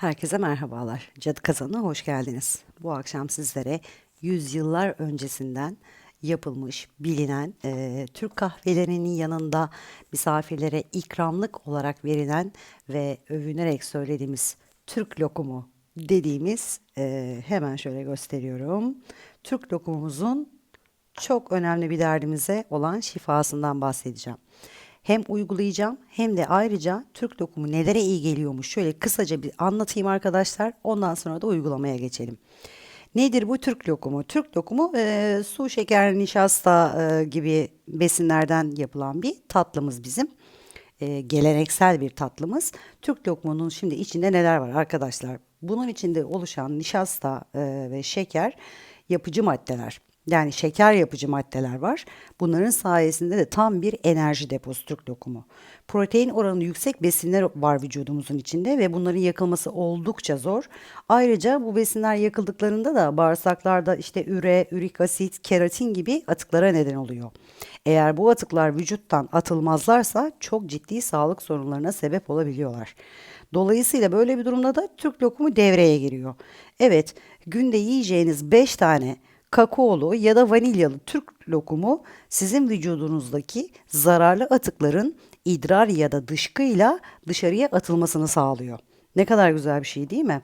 Herkese merhabalar. Cadı Kazanı'na hoş geldiniz. Bu akşam sizlere yüzyıllar öncesinden yapılmış, bilinen, e, Türk kahvelerinin yanında misafirlere ikramlık olarak verilen ve övünerek söylediğimiz Türk lokumu dediğimiz e, hemen şöyle gösteriyorum. Türk lokumumuzun çok önemli bir derdimize olan şifasından bahsedeceğim. Hem uygulayacağım hem de ayrıca Türk lokumu nelere iyi geliyormuş şöyle kısaca bir anlatayım arkadaşlar. Ondan sonra da uygulamaya geçelim. Nedir bu Türk lokumu? Türk lokumu e, su, şeker, nişasta e, gibi besinlerden yapılan bir tatlımız bizim. E, geleneksel bir tatlımız. Türk lokumunun şimdi içinde neler var arkadaşlar? Bunun içinde oluşan nişasta e, ve şeker yapıcı maddeler. Yani şeker yapıcı maddeler var. Bunların sayesinde de tam bir enerji deposu Türk lokumu. Protein oranı yüksek besinler var vücudumuzun içinde ve bunların yakılması oldukça zor. Ayrıca bu besinler yakıldıklarında da bağırsaklarda işte üre, ürik asit, keratin gibi atıklara neden oluyor. Eğer bu atıklar vücuttan atılmazlarsa çok ciddi sağlık sorunlarına sebep olabiliyorlar. Dolayısıyla böyle bir durumda da Türk lokumu devreye giriyor. Evet, günde yiyeceğiniz 5 tane kakaolu ya da vanilyalı Türk lokumu sizin vücudunuzdaki zararlı atıkların idrar ya da dışkıyla dışarıya atılmasını sağlıyor. Ne kadar güzel bir şey değil mi?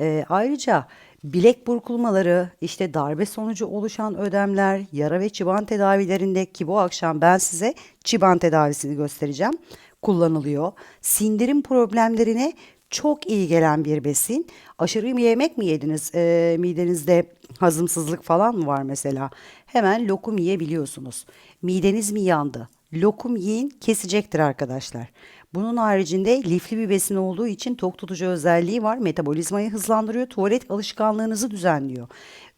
Ee, ayrıca bilek burkulmaları, işte darbe sonucu oluşan ödemler, yara ve çıban tedavilerinde ki bu akşam ben size çıban tedavisini göstereceğim kullanılıyor. Sindirim problemlerine çok iyi gelen bir besin. Aşırı bir yemek mi yediniz? Ee, midenizde hazımsızlık falan mı var mesela? Hemen lokum yiyebiliyorsunuz. Mideniz mi yandı? Lokum yiyin kesecektir arkadaşlar. Bunun haricinde lifli bir besin olduğu için tok tutucu özelliği var. Metabolizmayı hızlandırıyor, tuvalet alışkanlığınızı düzenliyor.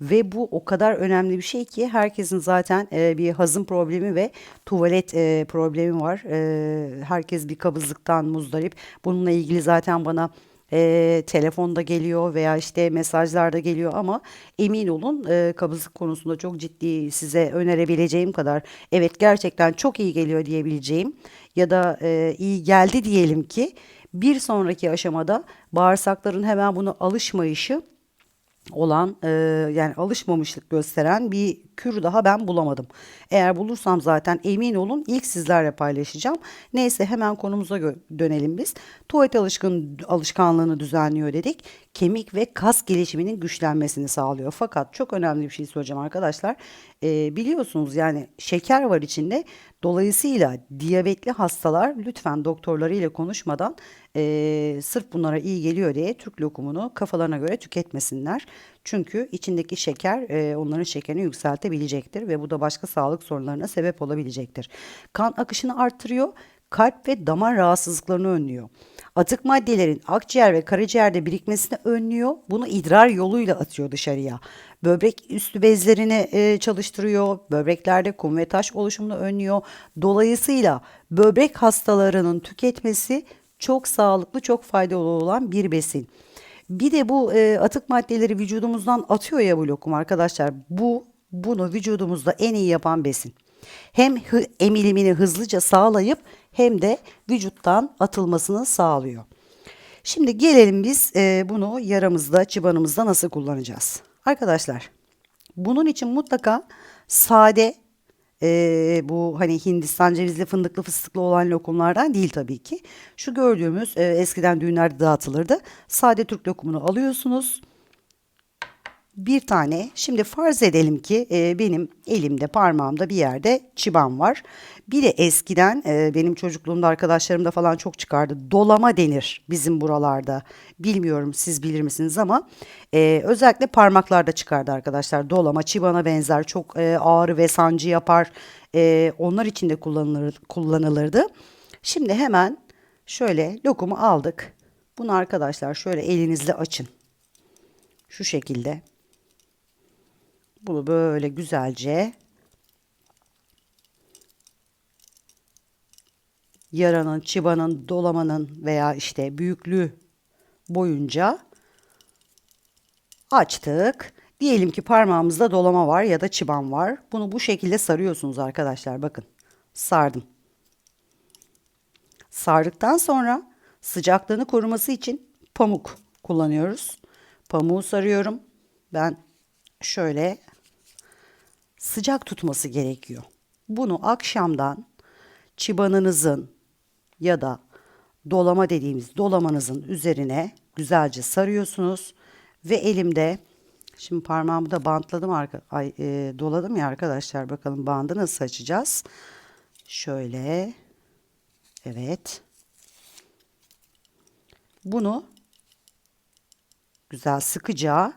Ve bu o kadar önemli bir şey ki herkesin zaten e, bir hazım problemi ve tuvalet e, problemi var. E, herkes bir kabızlıktan muzdarip. Bununla ilgili zaten bana e, telefonda geliyor veya işte mesajlarda geliyor ama emin olun e, kabızlık konusunda çok ciddi size önerebileceğim kadar evet gerçekten çok iyi geliyor diyebileceğim ya da e, iyi geldi diyelim ki bir sonraki aşamada bağırsakların hemen bunu alışmayışı olan e, yani alışmamışlık gösteren bir kür daha ben bulamadım. Eğer bulursam zaten emin olun ilk sizlerle paylaşacağım. Neyse hemen konumuza dönelim biz. Tuvalet alışkın alışkanlığını düzenliyor dedik. Kemik ve kas gelişiminin güçlenmesini sağlıyor. Fakat çok önemli bir şey söyleyeceğim arkadaşlar. E, biliyorsunuz yani şeker var içinde. Dolayısıyla diyabetli hastalar lütfen doktorlarıyla konuşmadan e, sırf bunlara iyi geliyor diye Türk lokumunu kafalarına göre tüketmesinler. Çünkü içindeki şeker e, onların şekerini yükseltebilecektir ve bu da başka sağlık sorunlarına sebep olabilecektir. Kan akışını arttırıyor, kalp ve damar rahatsızlıklarını önlüyor. Atık maddelerin akciğer ve karaciğerde birikmesini önlüyor. Bunu idrar yoluyla atıyor dışarıya. Böbrek üstü bezlerini e, çalıştırıyor. Böbreklerde kum ve taş oluşumunu önlüyor. Dolayısıyla böbrek hastalarının tüketmesi çok sağlıklı, çok faydalı olan bir besin. Bir de bu e, atık maddeleri vücudumuzdan atıyor ya bu lokum arkadaşlar. Bu bunu vücudumuzda en iyi yapan besin. Hem emilimini hızlıca sağlayıp hem de vücuttan atılmasını sağlıyor. Şimdi gelelim biz e, bunu yaramızda, çıbanımızda nasıl kullanacağız? Arkadaşlar bunun için mutlaka sade e, bu hani Hindistan cevizli fındıklı fıstıklı olan lokumlardan değil tabii ki. Şu gördüğümüz e, eskiden düğünlerde dağıtılırdı. Sade Türk lokumunu alıyorsunuz bir tane. Şimdi farz edelim ki e, benim elimde parmağımda bir yerde çiban var. Bir de eskiden e, benim çocukluğumda arkadaşlarımda falan çok çıkardı. Dolama denir bizim buralarda. Bilmiyorum siz bilir misiniz ama e, özellikle parmaklarda çıkardı arkadaşlar. Dolama çibana benzer çok e, ağrı ve sancı yapar. E, onlar için de kullanılır, kullanılırdı. Şimdi hemen şöyle lokumu aldık. Bunu arkadaşlar şöyle elinizle açın. Şu şekilde. Bunu böyle güzelce yaranın, çıbanın, dolamanın veya işte büyüklüğü boyunca açtık. Diyelim ki parmağımızda dolama var ya da çıban var. Bunu bu şekilde sarıyorsunuz arkadaşlar. Bakın sardım. Sardıktan sonra sıcaklığını koruması için pamuk kullanıyoruz. Pamuğu sarıyorum. Ben şöyle sıcak tutması gerekiyor. Bunu akşamdan çıbanınızın ya da dolama dediğimiz dolamanızın üzerine güzelce sarıyorsunuz ve elimde şimdi parmağımı da bantladım arka, ay, e, doladım ya arkadaşlar bakalım bandı nasıl açacağız. Şöyle evet bunu güzel sıkıca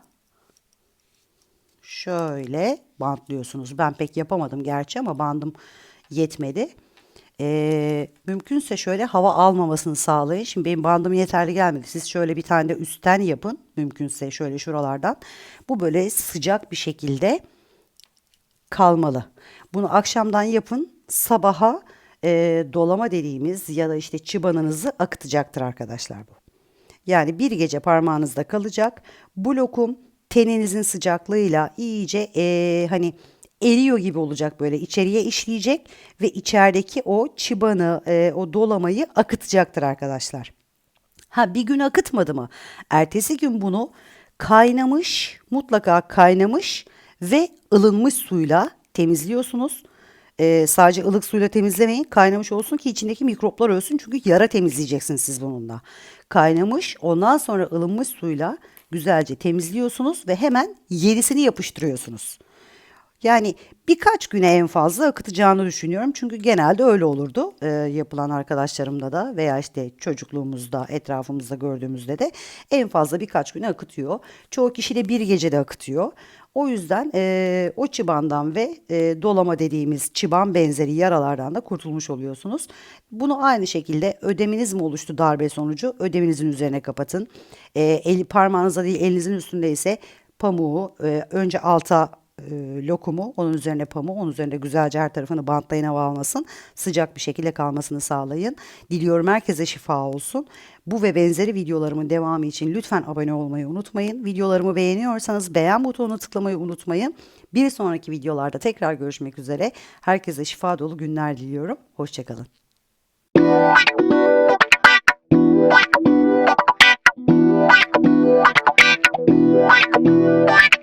şöyle bantlıyorsunuz. Ben pek yapamadım gerçi ama bandım yetmedi. Ee, mümkünse şöyle hava almamasını sağlayın. Şimdi benim bandım yeterli gelmedi. Siz şöyle bir tane de üstten yapın. Mümkünse şöyle şuralardan. Bu böyle sıcak bir şekilde kalmalı. Bunu akşamdan yapın. Sabaha e, dolama dediğimiz ya da işte çıbanınızı akıtacaktır arkadaşlar bu. Yani bir gece parmağınızda kalacak. Bu lokum teninizin sıcaklığıyla iyice eee, hani eriyor gibi olacak böyle içeriye işleyecek ve içerideki o çıbanı, eee, o dolamayı akıtacaktır arkadaşlar. Ha bir gün akıtmadı mı? Ertesi gün bunu kaynamış, mutlaka kaynamış ve ılınmış suyla temizliyorsunuz. Ee, sadece ılık suyla temizlemeyin. Kaynamış olsun ki içindeki mikroplar ölsün. Çünkü yara temizleyeceksiniz siz bununla. Kaynamış ondan sonra ılınmış suyla güzelce temizliyorsunuz ve hemen yenisini yapıştırıyorsunuz. Yani birkaç güne en fazla akıtacağını düşünüyorum. Çünkü genelde öyle olurdu e, yapılan arkadaşlarımda da veya işte çocukluğumuzda etrafımızda gördüğümüzde de en fazla birkaç güne akıtıyor. Çoğu kişi de bir gecede akıtıyor. O yüzden e, o çıbandan ve e, dolama dediğimiz çıban benzeri yaralardan da kurtulmuş oluyorsunuz. Bunu aynı şekilde ödeminiz mi oluştu darbe sonucu ödeminizin üzerine kapatın. E, el, parmağınızda değil elinizin üstünde ise pamuğu e, önce alta e, lokumu, onun üzerine pamuğu, onun üzerine güzelce her tarafını bantlayın hava almasın. Sıcak bir şekilde kalmasını sağlayın. Diliyorum herkese şifa olsun. Bu ve benzeri videolarımın devamı için lütfen abone olmayı unutmayın. Videolarımı beğeniyorsanız beğen butonuna tıklamayı unutmayın. Bir sonraki videolarda tekrar görüşmek üzere. Herkese şifa dolu günler diliyorum. Hoşçakalın. What?